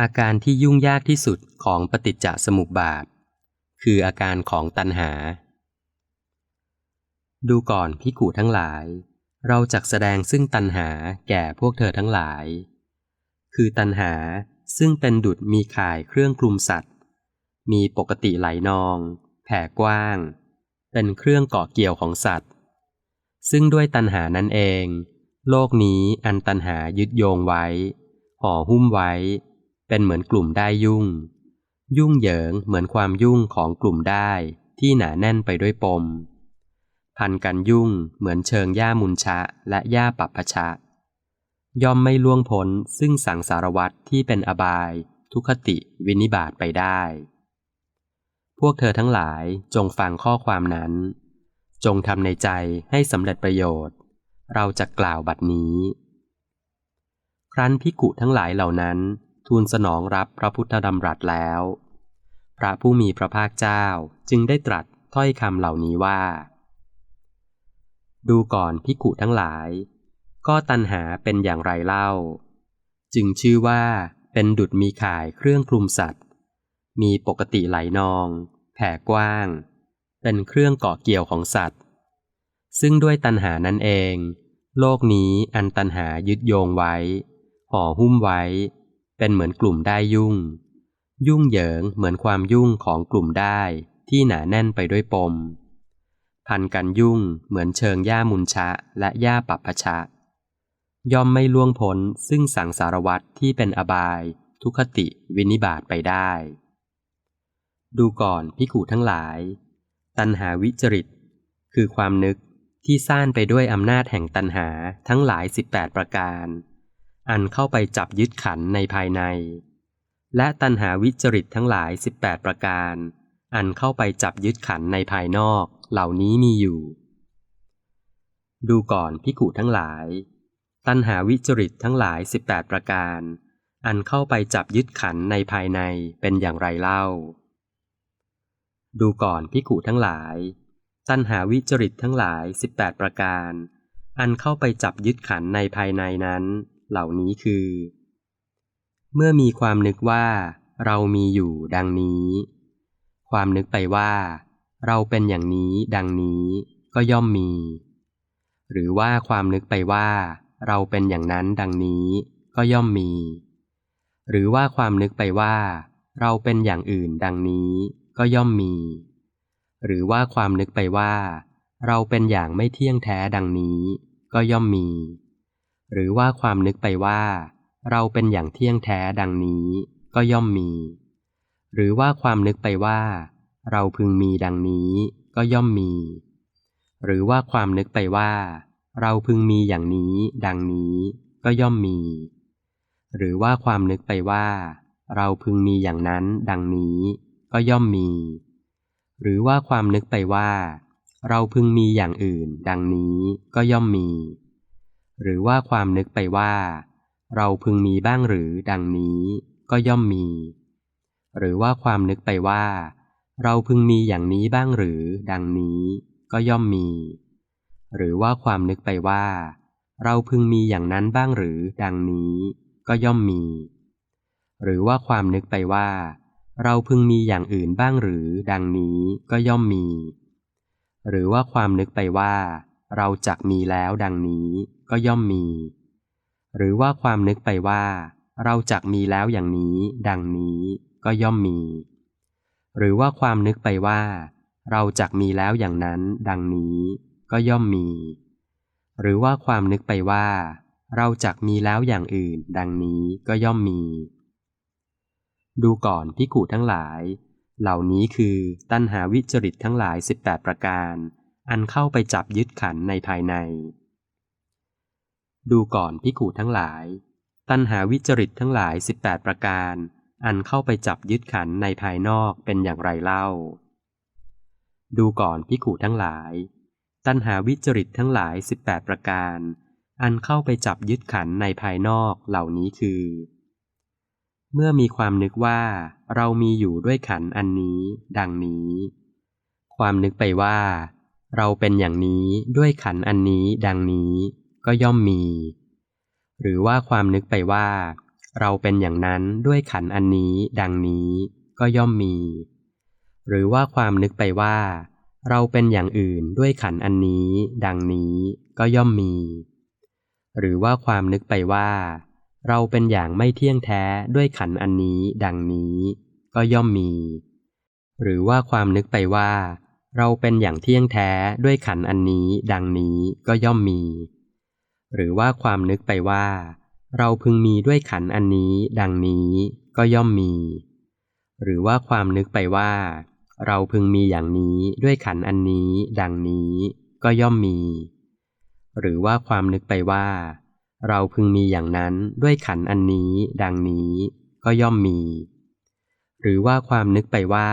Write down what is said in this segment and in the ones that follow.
อาการที่ยุ่งยากที่สุดของปฏิจจสมุปบาท คืออาการของตัณหา ดูก่อนพิกูทั้งหลาย เราจักแสดงซึ่งตัณหาแก่พวกเธอทั้งหลาย คือตัณหาซึ่งเป็นดุดมีข่ายเครื่องคลุมสัตว์ มีปกติไหลนอง แผ่กว้าง เป็นเครื่องเกาะเกี่ยวของสัตว์ ซึ่งด้วยตัณหานั่นเอง โลกนี้อันตัณหายึดโยงไว้ ห่อหุ้มไว้ เป็นเหมือนกลุ่มได้ยุ่ง ยุ่งเหยิงเหมือนความยุ่งของกลุ่มได้ ที่หนาแน่นไปด้วยปม พันกันยุ่งเหมือนเชิงหญ้ามุนชะและหญ้าปับพชะ ย่อมไม่ล่วงพ้นซึ่งสังสารวัตรที่เป็นอบาย ทุคติวินิบาตไปได้ พวกเธอทั้งหลายจงฟังข้อความนั้น จงทำในใจให้สำเร็จประโยชน์ เราจะกล่าวบัดนี้ ครั้นพิกุทั้งหลายเหล่านั้น ทูลสนองรับพระพุทธดำรัสแล้ว พระผู้มีพระภาคเจ้าจึงได้ตรัสถ้อยคำเหล่านี้ว่า ดูก่อนพิกุทั้งหลาย ก็ตัณหาเป็นอย่างไรเล่า จึงชื่อว่าเป็นดุดมีข่ายเครื่องคลุมสัตว์ มีปกติไหลนอง แผ่กว้าง เป็นเครื่องเกาะเกี่ยวของสัตว์ ซึ่งด้วยตัณหานั่นเอง โลกนี้อันตัณหายึดโยงไว้ ห่อหุ้มไว้ เป็นเหมือนกลุ่มได้ยุ่ง ยุ่งเหยิงเหมือนความยุ่งของกลุ่มได้ ที่หนาแน่นไปด้วยปม พันกันยุ่งเหมือนเชิงหญ้ามุนชะและหญ้าปับพชะ ย่อมไม่ล่วงพ้นซึ่งสังสารวัตรที่เป็นอบาย ทุคติวินิบาตไปได้ ดูก่อนพิกูทั้งหลาย ตัณหาวิจริต คือความนึกที่ซ่านไปด้วยอำนาจแห่งตัณหาทั้งหลายสิบแปดประการ อันเข้าไปจับยึดขันในภายใน และตัณหาวิจริตทั้งหลายสิบแปดประการ อันเข้าไปจับยึดขันในภายนอกเหล่านี้มีอยู่ ดูก่อนพิกุทั้งหลาย ตัณหาวิจริตทั้งหลายสิบแปดประการ อันเข้าไปจับยึดขันในภายในเป็นอย่างไรเล่า ดูก่อนพิกุทั้งหลาย ตัณหาวิจริตทั้งหลายสิบแปดประการ อันเข้าไปจับยึดขันในภายในนั้น เหล่านี้คือ เมื่อมีความนึกว่าเรามีอยู่ดังนี้ ความนึกไปว่า เราเป็นอย่างนี้ดังนี้ก็ย่อมมี หรือว่าความนึกไปว่า เราเป็นอย่างนั้นดังนี้ก็ย่อมมี หรือว่าความนึกไปว่า เราเป็นอย่างอื่นดังนี้ก็ย่อมมี หรือว่าความนึกไปว่า เราเป็นอย่างไม่เที่ยงแท้ดังนี้ก็ย่อมมี หรือว่าความนึกไปว่า เราเป็นอย่างเที่ยงแท้ดังนี้ก็ย่อมมี หรือว่าความนึกไปว่า เราพึงมีดังนี้ก็ย่อมมี หรือว่าความนึกไปว่า เราพึงมีอย่างนี้ดังนี้ก็ย่อมมี หรือว่าความนึกไปว่า เราพึงมีอย่างนั้นดังนี้ก็ย่อมมี หรือว่าความนึกไปว่า เราพึงมีอย่างอื่นดังนี้ก็ย่อมมี หรือว่าความนึกไปว่า เราพึงมีบ้างหรือดังนี้ก็ย่อมมี หรือว่าความนึกไปว่า เราพึงมีอย่างนี้บ้างหรือดังนี้ก็ย่อมมี หรือว่าความนึกไปว่า เราพึงมีอย่างนั้นบ้างหรือดังนี้ก็ย่อมมี หรือว่าความนึกไปว่า เราพึงมีอย่างอื่นบ้างหรือดังนี้ก็ย่อมมี หรือว่าความนึกไปว่า เราจักมีแล้วดังนี้ก็ย่อมมี หรือว่าความนึกไปว่า เราจักมีแล้วอย่างนี้ ดังนี้ก็ย่อมมี หรือว่าความนึกไปว่า เราจักมีแล้วอย่างนั้น ดังนี้ก็ย่อมมี หรือว่าความนึกไปว่า เราจักมีแล้วอย่างอื่น ดังนี้ก็ย่อมมี ดูก่อนพิกูทั้งหลาย เหล่านี้คือตัณหาวิจริตทั้งหลายสิบแปดประการ อันเข้าไปจับยึดขันในภายใน ดูก่อนพิกูทั้งหลาย ตัณหาวิจริตทั้งหลายสิบแปดประการ อันเข้าไปจับยึดขันในภายนอกเป็นอย่างไรเล่า ดูก่อนพิกูทั้งหลาย ตัณหาวิจริตทั้งหลายสิบแปดประการ อันเข้าไปจับยึดขันในภายนอกเหล่านี้คือ เมื่อมีความนึกว่าเรามีอยู่ด้วยขันอันนี้ ดังนี้ ความนึกไปว่า เราเป็นอย่างนี้ด้วยขันอันนี้ดังนี้ก็ย่อมมี หรือว่าความนึกไปว่า เราเป็นอย่างนั้นด้วยขันอันนี้ดังนี้ก็ย่อมมี หรือว่าความนึกไปว่า เราเป็นอย่างอื่นด้วยขันอันนี้ดังนี้ก็ย่อมมี หรือว่าความนึกไปว่า เราเป็นอย่างไม่เที่ยงแท้ด้วยขันอันนี้ดังนี้ก็ย่อมมี หรือว่าความนึกไปว่า เราเป็นอย่างเที่ยงแท้ด้วยขันอันนี้ ดังนี้ก็ย่อมมี หรือว่าความนึกไปว่า เราพึงมีด้วยขันอันนี้ ดังนี้ก็ย่อมมี หรือว่าความนึกไปว่า เราพึงมีอย่างนี้ด้วยขันอันนี้ ดังนี้ก็ย่อมมี หรือว่าความนึกไปว่า เราพึงมีอย่างนั้นด้วยขันอันนี้ ดังนี้ก็ย่อมมี หรือว่าความนึกไปว่า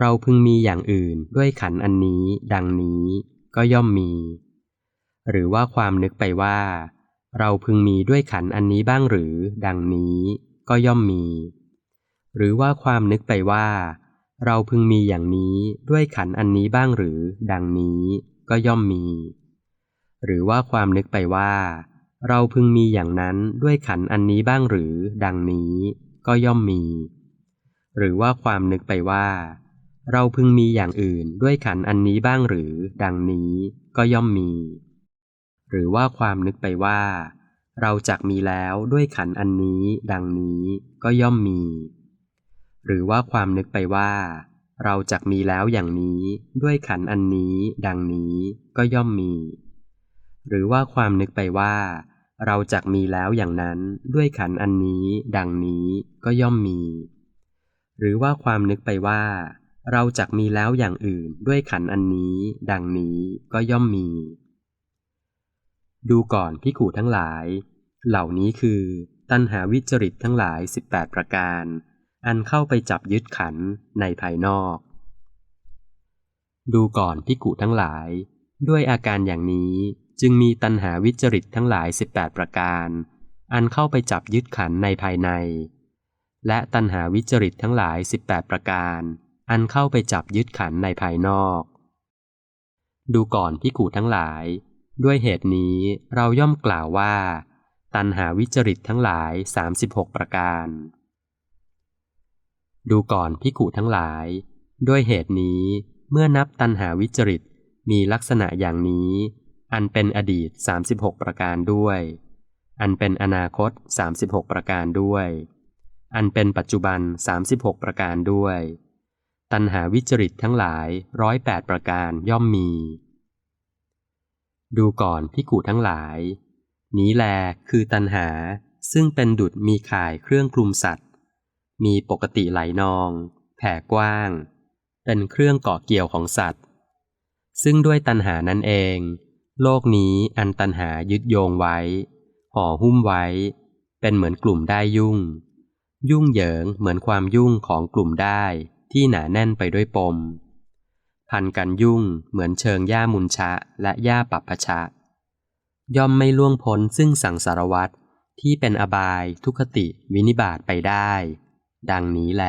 เราพึงมีอย่างอื่นด้วยขันอันนี้ ดังนี้ก็ย่อมมี หรือว่าความนึกไปว่า เราพึงมีด้วยขันอันนี้บ้างหรือ ดังนี้ก็ย่อมมี หรือว่าความนึกไปว่า เราพึงมีอย่างนี้ด้วยขันอันนี้บ้างหรือ ดังนี้ก็ย่อมมี หรือว่าความนึกไปว่า เราพึงมีอย่างนั้นด้วยขันอันนี้บ้างหรือ ดังนี้ก็ย่อมมี หรือว่าความนึกไปว่า เราพึงมีอย่างอื่นด้วยขันอันนี้บ้างหรือ ดังนี้ก็ย่อมมี หรือว่าความนึกไปว่า เราจักมีแล้วด้วยขันอันนี้ ดังนี้ก็ย่อมมี หรือว่าความนึกไปว่า เราจักมีแล้วอย่างนี้ด้วยขันอันนี้ ดังนี้ก็ย่อมมี หรือว่าความนึกไปว่า เราจักมีแล้วอย่างนั้นด้วยขันอันนี้ ดังนี้ก็ย่อมมี หรือว่าความนึกไปว่า เราจักมีแล้วอย่างอื่นด้วยขันอันนี้ ดังนี้ก็ย่อมมี ดูก่อนพิกูทั้งหลาย เหล่านี้คือ ตัณหาวิจริตทั้งหลาย 18 ประการ อันเข้าไปจับยึดขันในภายนอก ดูก่อนพิกุทั้งหลาย ด้วยอาการอย่างนี้จึงมีตัณหาวิจริตทั้งหลาย 18 ประการ อันเข้าไปจับยึดขันในภายใน และตัณหาวิจริตทั้งหลาย 18 ประการ อันเข้าไปจับยึดขันในภายนอก ดูก่อนพิกูทั้งหลาย ด้วยเหตุนี้เราย่อมกล่าวว่า ตัณหาวิจริตทั้งหลาย 36 ประการ ดูก่อนพิกูทั้งหลาย ด้วยเหตุนี้เมื่อนับตัณหาวิจริตมีลักษณะอย่างนี้ อันเป็นอดีต 36 ประการด้วย อันเป็นอนาคต 36 ประการด้วย อันเป็นปัจจุบัน 36 ประการด้วย ตัณหาวิจริตทั้งหลายร้อยแปดประการย่อมมี ดูก่อนพิกูทั้งหลาย นี้แลคือตัณหาซึ่งเป็นดุจมีข่ายเครื่องคลุมสัตว์ มีปกติไหลนอง แผ่กว้าง เป็นเครื่องเกาะเกี่ยวของสัตว์ ซึ่งด้วยตัณหานั่นเอง โลกนี้อันตัณหายึดโยงไว้ ห่อหุ้มไว้ เป็นเหมือนกลุ่มได้ยุ่ง ยุ่งเหยิงเหมือนความยุ่งของกลุ่มได้ ที่หนาแน่นไปด้วยปม พันกันยุ่งเหมือนเชิงหญ้ามุนชะและหญ้าปับพชะ ย่อมไม่ล่วงพ้นซึ่งสังสารวัตรที่เป็นอบายทุคติวินิบาตไปได้ ดังนี้แล